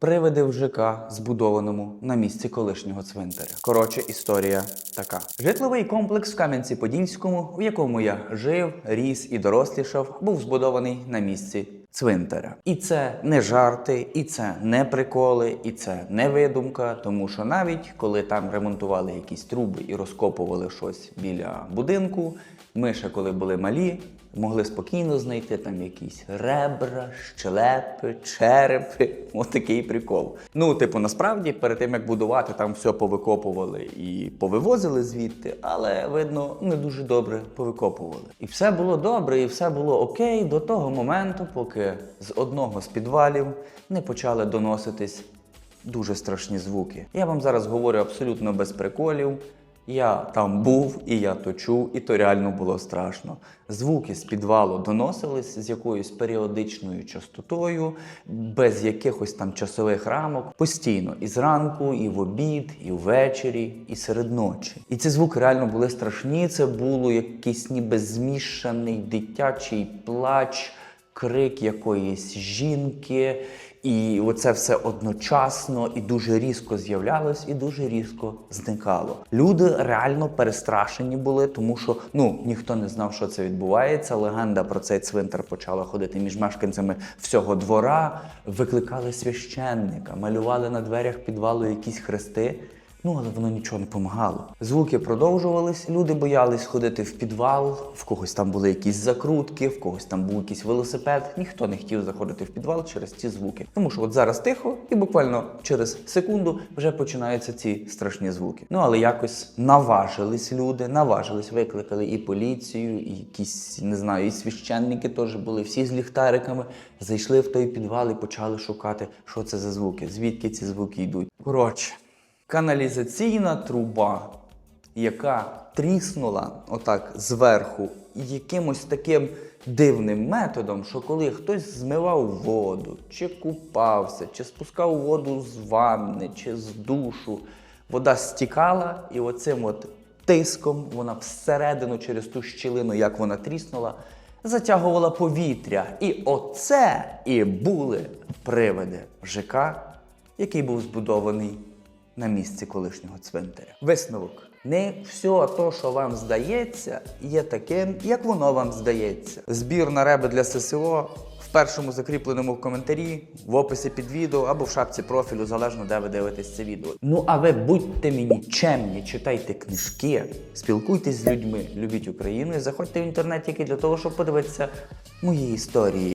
Привиди в ЖК, збудованому на місці колишнього цвинтаря. Коротше, історія така: житловий комплекс в Кам'янці-Подільському, в якому я жив, ріс і дорослішав, був збудований на місці цвинтаря. І це не жарти, і це не приколи, і це не видумка, тому що навіть коли там ремонтували якісь труби і розкопували щось біля будинку, ми ще коли були малі. Могли спокійно знайти там якісь ребра, щелепи, черепи. Отакий прикол. Ну, типу, насправді, перед тим як будувати, там все повикопували і повивозили звідти, але видно, не дуже добре повикопували. І все було добре, і все було окей до того моменту, поки з одного з підвалів не почали доноситись дуже страшні звуки. Я вам зараз говорю абсолютно без приколів. Я там був, і я то чув, і то реально було страшно. Звуки з підвалу доносились з якоюсь періодичною частотою, без якихось там часових рамок, постійно і зранку, і в обід, і ввечері, і серед ночі. І ці звуки реально були страшні. Це було якийсь ніби змішаний дитячий плач, крик якоїсь жінки. І оце все одночасно і дуже різко з'являлось, і дуже різко зникало. Люди реально перестрашені були, тому що ну ніхто не знав, що це відбувається. Легенда про цей цвинтар почала ходити між мешканцями всього двора. Викликали священника, малювали на дверях підвалу якісь хрести. Ну, але воно нічого не допомагало. Звуки продовжувались, люди боялись ходити в підвал, в когось там були якісь закрутки, в когось там був якийсь велосипед. Ніхто не хотів заходити в підвал через ці звуки. Тому що от зараз тихо, і буквально через секунду вже починаються ці страшні звуки. Ну але якось наважились люди, наважились, викликали і поліцію, і якісь не знаю, і священники теж були, всі з ліхтариками зайшли в той підвал і почали шукати, що це за звуки, звідки ці звуки йдуть. Коротше каналізаційна труба, яка тріснула отак зверху якимось таким дивним методом, що коли хтось змивав воду, чи купався, чи спускав воду з ванни, чи з душу, вода стікала, і оцим от тиском вона всередину через ту щілину, як вона тріснула, затягувала повітря. І оце і були привиди ЖК, який був збудований на місці колишнього цвинтаря. Висновок. Не все то, що вам здається, є таким, як воно вам здається. Збір на реби для ССО в першому закріпленому коментарі, в описі під відео або в шапці профілю, залежно де ви дивитесь це відео. Ну а ви будьте мені чемні, читайте книжки, спілкуйтесь з людьми, любіть Україну і заходьте в інтернет тільки для того, щоб подивитися мої історії.